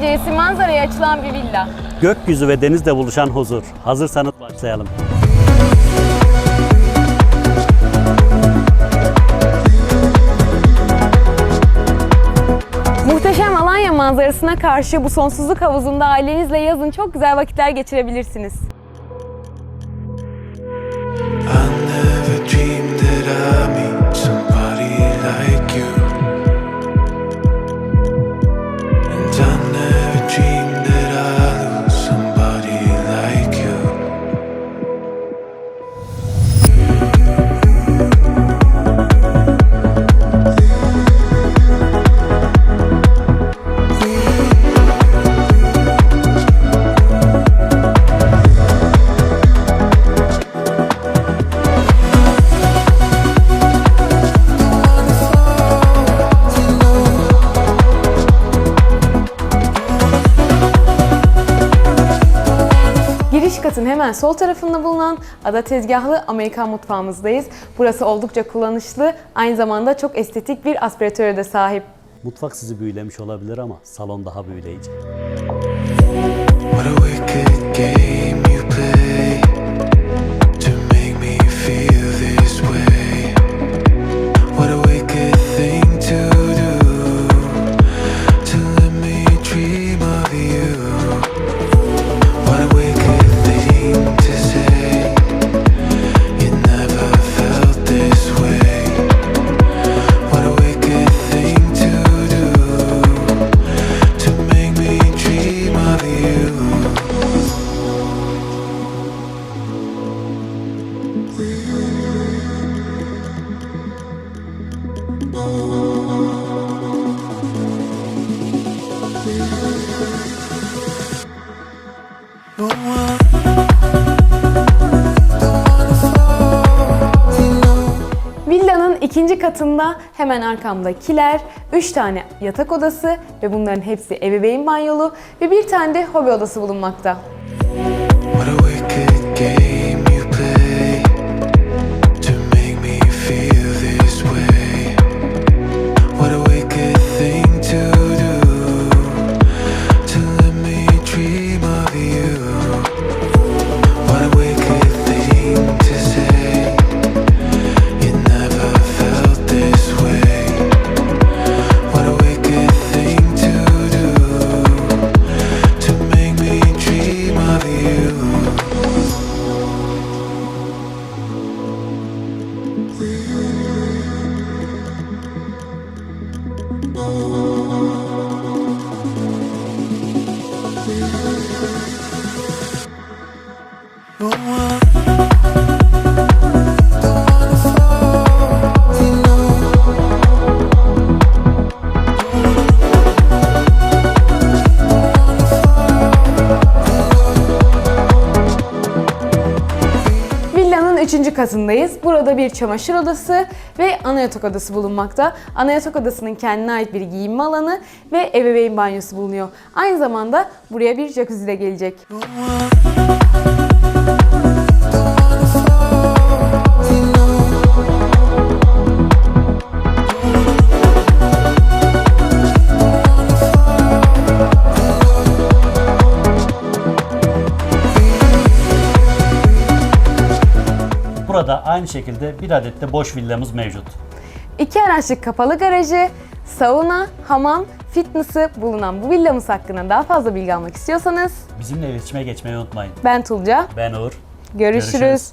penceresi manzaraya açılan bir villa. Gökyüzü ve denizle buluşan huzur. Hazırsanız başlayalım. Muhteşem Alanya manzarasına karşı bu sonsuzluk havuzunda ailenizle yazın çok güzel vakitler geçirebilirsiniz. 5 katın hemen sol tarafında bulunan ada tezgahlı Amerikan mutfağımızdayız. Burası oldukça kullanışlı, aynı zamanda çok estetik bir aspiratöre de sahip. Mutfak sizi büyülemiş olabilir ama salon daha büyüleyici. What a wicked game. Villanın ikinci katında hemen arkamda kiler, 3 tane yatak odası ve bunların hepsi ebeveyn banyolu ve bir tane de hobi odası bulunmakta. What a Oh, 13. katındayız. Burada bir çamaşır odası ve ana yatak odası bulunmakta. Ana yatak odasının kendine ait bir giyinme alanı ve ebeveyn banyosu bulunuyor. Aynı zamanda buraya bir jacuzzi de gelecek. Burada aynı şekilde bir adet de boş villamız mevcut. İki araçlık kapalı garajı, sauna, hamam, fitness'ı bulunan bu villamız hakkında daha fazla bilgi almak istiyorsanız Bizimle iletişime geçmeyi unutmayın. ben Tulca. Ben Uğur. Görüşürüz. Görüşürüz.